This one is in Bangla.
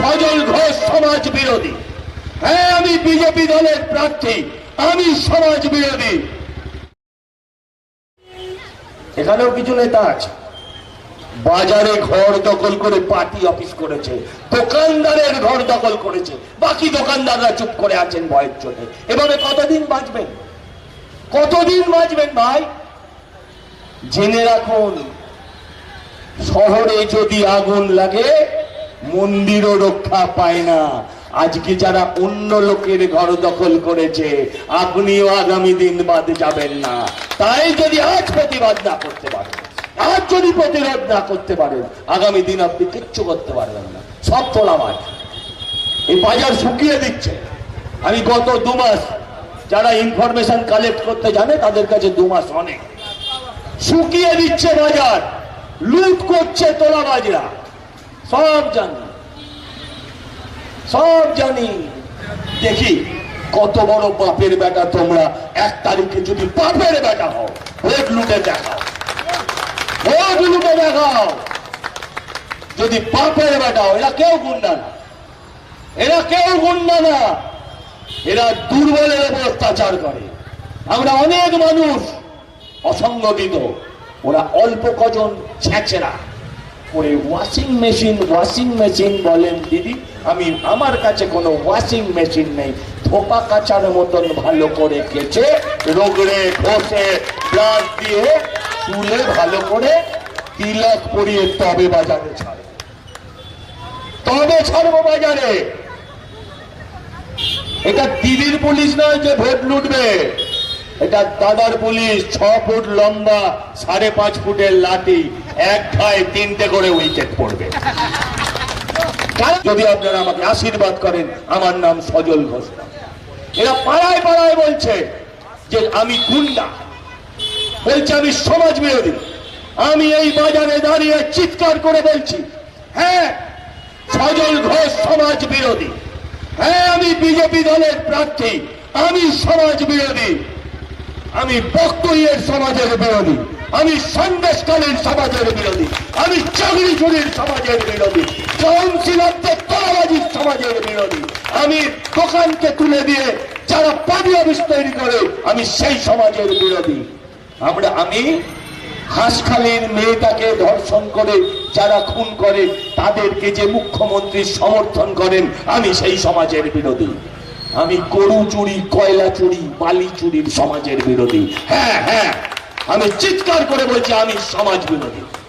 সজল ঘোষ সমাজ বিরোধী। হ্যাঁ আমি বিজেপি দলের প্রার্থী, আমি সমাজ বিরোধী। এখানেও কিছু নেতা আছে। বাজারে ঘর দখল করে পার্টি অফিস করেছে, দোকানদারের ঘর দখল করেছে, বাকি দোকানদাররা চুপ করে আছেন ভয়ের জন্য এভাবে কতদিন বাঁচবেন? কতদিন বাঁচবেন ভাই? জেনে রাখুন, শহরে যদি আগুন লাগে মন্দিরও রক্ষা পায় না। আজকে যারা অন্য লোকের ঘর দখল করেছে, আপনিও আগামী দিন বাদ যাবেন না। তাই যদি আজ প্রতিবাদ না করতে পারেন, আজ যদি প্রতিরোধ না করতে পারেন, আগামী দিন আপনি কিচ্ছু করতে পারবেন না। সব তোলা মাছ এই বাজার শুকিয়ে দিচ্ছে। আমি গত দু মাস যারা ইনফরমেশন কালেক্ট করতে জানে, তাদের কাছে দু মাস অনেক। শুকিয়ে দিচ্ছে বাজার। লুট করছে তোলা বাজরা সব জানি। সব জানি। দেখি, কত বড় বাপের বেটা তোমরা। এক তারিখে যদি বাপের বেটা হও, ভোট লুটে দেখাও। ভোট লুটে দেখাও। যদি বাপের বেটা হও, এরা কেউ গুন্ডা না। এরা কেউ গুন্ডা না। এরা দুর্বলের উপর অত্যাচার করে। আমরা অনেক মানুষ অসংগঠিত। ওরা অল্প কজন ছেঁচেরা করে ওয়াশিং মেশিন ওয়াশিং মেশিন বলেন, দিদি, আমি আমার কাছে কোনো ওয়াশিং মেশিন নেই। থোপা কাচার মতন ভালো করে কেচে, রোগড়ে ঘষে ব্রাশ দিয়ে তুলে ভালো করে তিলক পরিয়ে তবে বাজারে ছাড়ে তবে ছাড়বো বাজারে। এটা দিদির পুলিশ নয় যে ভোট লুটবে। এটা দাদার পুলিশ, ছ ফুট লম্বা, সাড়ে পাঁচ ফুটের লাঠি। এক তিনটে করে উইকেট পড়বে। যদি আপনারা আমাকে আশীর্বাদ করেন, আমার নাম সজল ঘোষ। এরা পাড়ায় পাড়ায় বলছে যে আমি গুন্ডা। বলছে, আমি সমাজ বিরোধী। আমি এই বাজারে দাঁড়িয়ে চিৎকার করে বলছি হ্যাঁ সজল ঘোষ সমাজ বিরোধী। হ্যাঁ আমি বিজেপি দলের প্রার্থী। আমি সমাজ বিরোধী। আমি বক্তইয়ের সমাজের বিরোধী, আমি সন্দেশকালীন সমাজের বিরোধী, আমি চাকরি চুরির সমাজের বিরোধী কাউন্সিলরদের তলাবাজির সমাজের বিরোধী, আমি দোকানকে তুলে দিয়ে যারা পানি অফিস তৈরি করে, আমি সেই সমাজের বিরোধী। আমরা, আমি হাঁসখালির মেয়েটাকে ধর্ষণ করে যারা খুন করে, তাদেরকে যে মুখ্যমন্ত্রী সমর্থন করেন, আমি সেই সমাজের বিরোধী। আমি গরু চুরি, কয়লা চুরি, বালি চুরির সমাজের বিরোধী। হ্যাঁ হ্যাঁ। আমি চিৎকার করে বলছি, আমি সমাজ বিরোধী।